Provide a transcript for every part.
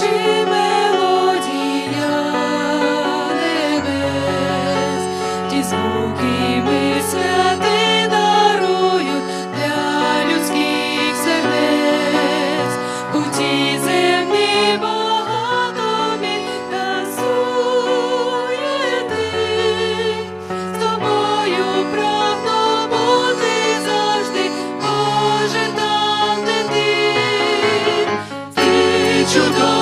Звучи мелодія ті звуки ми святи дарують для людських сердець, у тій землі багато та суєти, з тобою прагно завжди, Боже там ти чудо.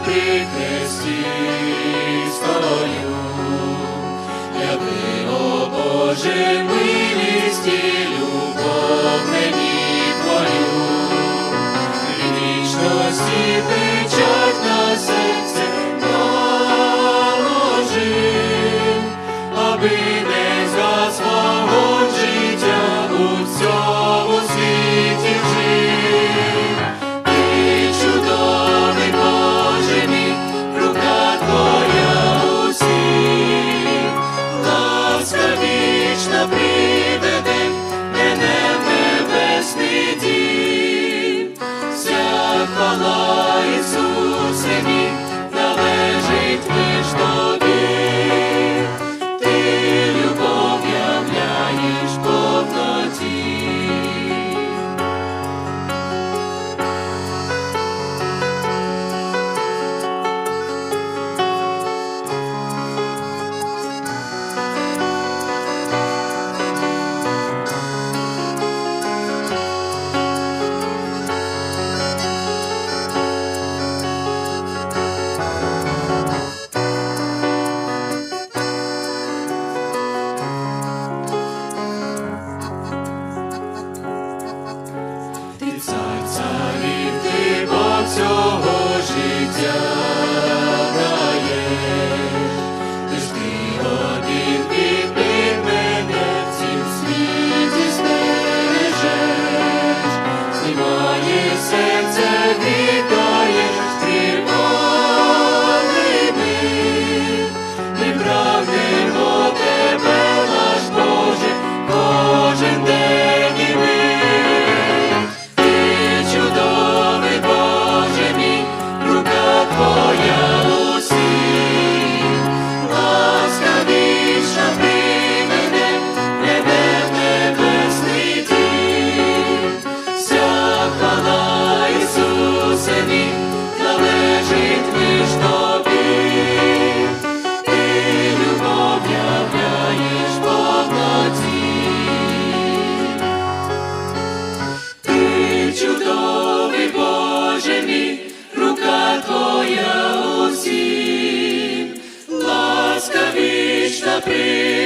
При Христі стою, яви, о Боже, angels. святий.